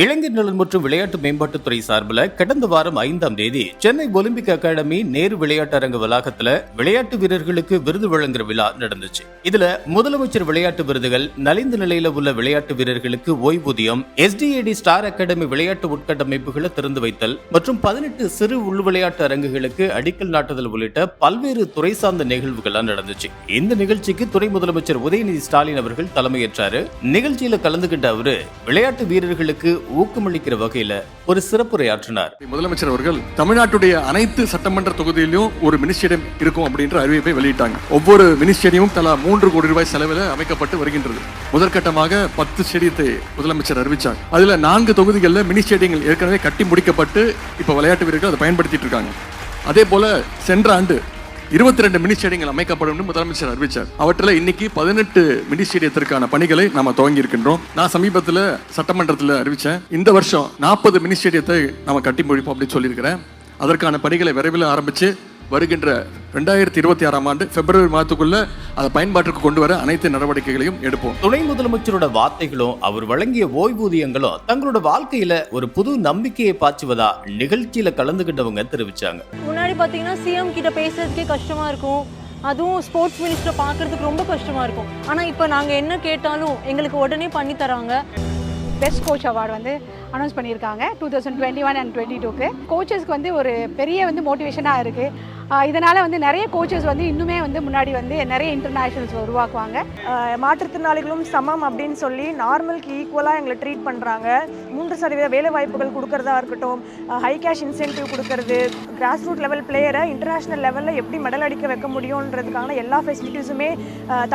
இளைஞர் நலன் மற்றும் விளையாட்டு மேம்பாட்டுத்துறை சார்பில் கடந்த வாரம் ஐந்தாம் தேதி சென்னை ஒலிம்பிக் அகாடமி நேரு விளையாட்டு அரங்க வளாகத்துல விளையாட்டு வீரர்களுக்கு விருது வழங்குற விழா நடந்துச்சு. இதுல முதலமைச்சர் விளையாட்டு விருதுகள் நலிந்த நிலையில உள்ள விளையாட்டு வீரர்களுக்கு ஓய்வூதியம் எஸ்டிஏடி ஸ்டார் அகாடமி விளையாட்டு உட்கட்டமைப்புகளை திறந்து வைத்தல் மற்றும் பதினெட்டு சிறு உள் விளையாட்டு அரங்குகளுக்கு அடிக்கல் நாட்டுதல் உள்ளிட்ட பல்வேறு துறை சார்ந்த நிகழ்வுகள்லாம் நடந்துச்சு. இந்த நிகழ்ச்சிக்கு துணை முதலமைச்சர் உதயநிதி ஸ்டாலின் அவர்கள் தலைமையேற்றாரு. நிகழ்ச்சியில கலந்துகிட்ட அவரு விளையாட்டு வீரர்களுக்கு ஊக்கமளிக்கிற வகையில ஒரு சிறப்புரையாற்றினார். முதலமைச்சர் அவர்கள் தமிழ்நாட்டுடைய அனைத்து சட்டமன்ற தொகுதியிலும் ஒரு மினி ஸ்டேடியம் இருக்கும் அப்படின்ற அறிவிப்பை வெளியிட்டாங்க. ஒவ்வொரு மினிஸ்டேடியமும் தலா மூன்று கோடி ரூபாய் செலவில் அமைக்கப்பட்டு வருகின்றது. முதற்கட்டமாக பத்து ஸ்டேடியத்தை முதலமைச்சர் அறிவிச்சாங்க அதுல நான்கு தொகுதிகளில் மினி ஸ்டேடியங்கள் ஏற்கனவே கட்டி முடிக்கப்பட்டு இப்ப விளையாட்டு வீரர்கள் அதை பயன்படுத்திட்டு இருக்காங்க. அதே போல சென்ற ஆண்டு இருபத்தி ரெண்டு மினி ஸ்டேடியங்கள் அமைக்கப்படும் முதலமைச்சர் அறிவித்தார் அவற்றில் இன்னைக்கு பதினெட்டு மினி ஸ்டேடியத்திற்கான பணிகளை நாம துவங்கி இருக்கின்றோம் நான் சமீபத்தில் சட்டமன்றத்தில் அறிவித்தேன் இந்த வருஷம் நாற்பது மினி ஸ்டேடியத்தை நாம கட்டி முடிப்போம் அப்படின்னு சொல்லியிருக்கிறேன். அதற்கான பணிகளை விரைவில் ஆரம்பித்து வருகின்ற ரெண்டாயிரத்தி இருபத்தி ஆறாம் ஆண்டு பிப்ரவரி மாதத்துக்குள்ள அதை பயன்பாட்டிற்கு கொண்டு வர அனைத்து நடவடிக்கைகளையும் எடுப்போம். துணை முதலமைச்சரோட வார்த்தைகளும் அவர் வழங்கிய ஓய்வூதியங்களும் தங்களோட வாழ்க்கையில ஒரு புது நம்பிக்கையை பாய்ச்சுவதா நிகழ்ச்சியில கலந்துகிட்டவங்க தெரிவிச்சாங்க. முன்னாடி பார்த்தீங்கன்னா சிஎம் கிட்ட பேசுறதுக்கே கஷ்டமா இருக்கும். அதுவும் ஸ்போர்ட்ஸ் மினிஸ்டரை பார்க்கறதுக்கு ரொம்ப கஷ்டமா இருக்கும். ஆனால் இப்போ நாங்கள் என்ன கேட்டாலும் எங்களுக்கு உடனே பண்ணி தராங்க. பெஸ்ட் கோச் அவார்டு வந்து அனௌன்ஸ் பண்ணியிருக்காங்க two thousand twenty one and twenty டூக்கு கோச்சஸ்க்கு வந்து ஒரு பெரிய வந்து மோட்டிவேஷனாக இருக்குது இதனால் வந்து நிறைய கோச்சஸ் வந்து இன்னுமே வந்து முன்னாடி வந்து நிறைய இன்டர்நேஷனல்ஸ் உருவாக்குவாங்க. மாற்றுத்திறனாளிகளும் சமம் அப்படின்னு சொல்லி நார்மலுக்கு ஈக்குவலாக எங்களை ட்ரீட் பண்ணுறாங்க மூன்று சதவீத வேலை வாய்ப்புகள் கொடுக்கறதா இருக்கட்டும் ஹை கேஷ் இன்சென்டிவ் கொடுக்கறது கிராஸ் ரூட் லெவல் பிளேயரை இன்டர்நேஷ்னல் லெவலில் எப்படி மெடல் அடிக்க வைக்க முடியுன்றதுக்கான எல்லா ஃபெசிலிட்டிஸுமே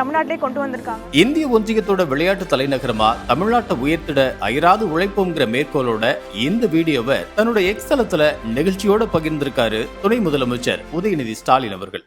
தமிழ்நாட்டிலே கொண்டு வந்திருக்காங்க. இந்திய ஒன்றியத்தோட விளையாட்டு தலைநகரமா தமிழ்நாட்டை உயர்த்திட அயராது உழைப்போங்கிற மேற்கோளோட இந்த வீடியோவை தன்னோட எக்ஸலத்துல நிகழ்ச்சியோட பகிர்ந்திருக்காரு துணை முதலமைச்சர் உதயநிதி ஸ்டாலின் அவர்கள்.